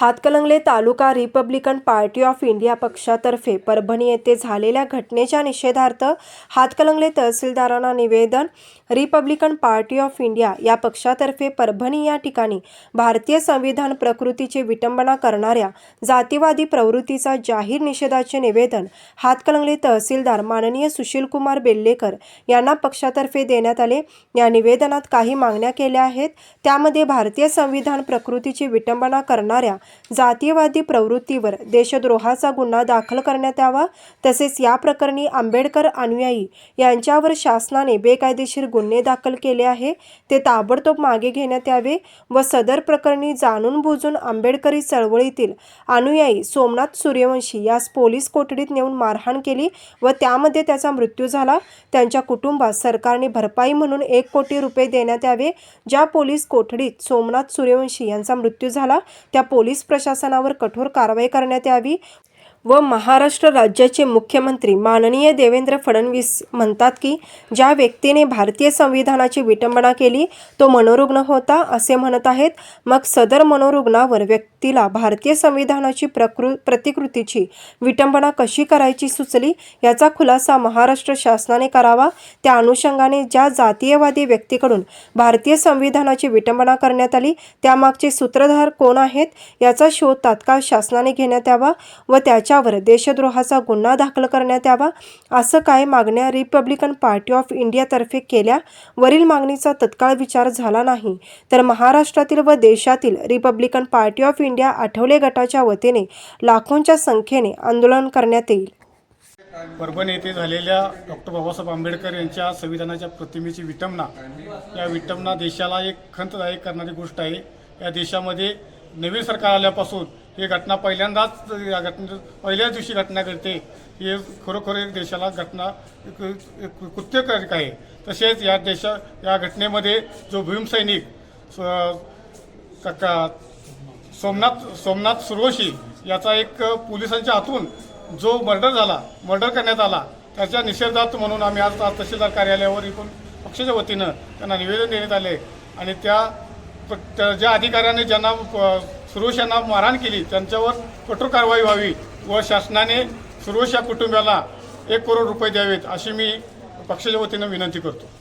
Hatkanangale taluka Republican Party of India पक्षातर्फे परभणी येथे झालेल्या घटनेच्या निषेधार्थ हातकलंगले तहसीलदारांना निवेदन रिपब्लिकन पार्टी ऑफ इंडिया या पक्षातर्फे परभणी या ठिकाणी भारतीय संविधान प्रकृतीची विटंबना करणाऱ्या जातीवादी प्रवृत्तीचा जाहीर निषेधाचे निवेदन हातकलंगले तहसीलदार माननीय सुशीलकुमार बेल्लेकर यांना पक्षातर्फे देण्यात आले. या निवेदनात काही मागण्या केल्या आहेत. त्यामध्ये भारतीय संविधान प्रकृतीची विटंबना करणाऱ्या जातीयवादी प्रवृत्तीवर देशद्रोहाचा गुन्हा दाखल करण्यात यावा तसेच या प्रकरणी आंबेडकर अनुयायी यांच्यावर शासनाने बेकायदेशीर गुन्हे दाखल केले आहे. ते ताबडतोब मागे घेण्यात यावे व सदर प्रकरणी जाणून बुजून आंबेडकरी चळवळीतील अनुयायी सोमनाथ सूर्यवंशी यास पोलीस कोठडीत नेऊन मारहाण केली व त्यामध्ये त्याचा मृत्यू झाला. त्यांच्या कुटुंबास सरकारने भरपाई म्हणून एक कोटी रुपये देण्यात यावे. ज्या पोलीस कोठडीत सोमनाथ सूर्यवंशी यांचा मृत्यू झाला त्या पोलीस प्रशासनावर कठोर कारवाई करण्यात यावी. व महाराष्ट्र राज्याचे मुख्यमंत्री माननीय देवेंद्र फडणवीस म्हणतात की ज्या व्यक्तीने भारतीय संविधानाची विटंबना केली तो मनोरुग्ण होता असे म्हणत आहेत. मग सदर मनोरुग्णावर व्यक्तीला भारतीय संविधानाची प्रकृ प्रतिकृतीची विटंबना कशी करायची सुचली याचा खुलासा महाराष्ट्र शासनाने करावा. त्या अनुषंगाने ज्या जातीयवादी व्यक्तीकडून भारतीय संविधानाची विटंबना करण्यात आली त्यामागचे सूत्रधार कोण आहेत याचा शोध तात्काळ शासनाने घेण्यात यावा व त्याच्यावर देशद्रोहाचा गुन्हा दाखल करण्यात यावा असं काय मागण्या रिपब्लिकन पार्टी ऑफ इंडियातर्फे केल्या? वरील मागणीचा तत्काळ विचार झाला नाही. तर महाराष्ट्रातील व देशातील Republican Party of India Athawale गटाच्या वतीने लाखोंच्या संख्येने आंदोलन करण्यात येईल. परभणी येथे झालेल्या डॉक्टर बाबासाहेब आंबेडकर यांच्या संविधानाच्या प्रतिमेची विटंबना. या विटंबना देशाला एक खंतदायक करणारी गोष्ट आहे. या देशामध्ये नवीन सरकार आल्यापासून ही घटना पहिल्यांदाच या घटने पहिल्याच दिवशी घटना घडते. हे खरोखर एक देशाला घटना एक- कृत्यकारक आहे. तसेच या देशा या घटनेमध्ये जो भीमसैनिक स- का- सोमनाथ सोमनाथ सुरवशी याचा एक पोलिसांच्या हातून जो मर्डर झाला मर्डर करण्यात आला त्याच्या निषेधार्थ म्हणून आम्ही आज तहसीलदार कार्यालयावर एकूण पक्षाच्या वतीनं त्यांना निवेदन देण्यात आले. आणि त्या ज्या अधिकाऱ्याने ज्यांना प- यांना मारहाण केली त्यांच्यावर कठोर कारवाई व्हावी व शासनाने सुरोश या कुटुंबाला एक करोड रुपये द्यावेत अशी मी पक्षाच्या वतीनं विनंती करतो.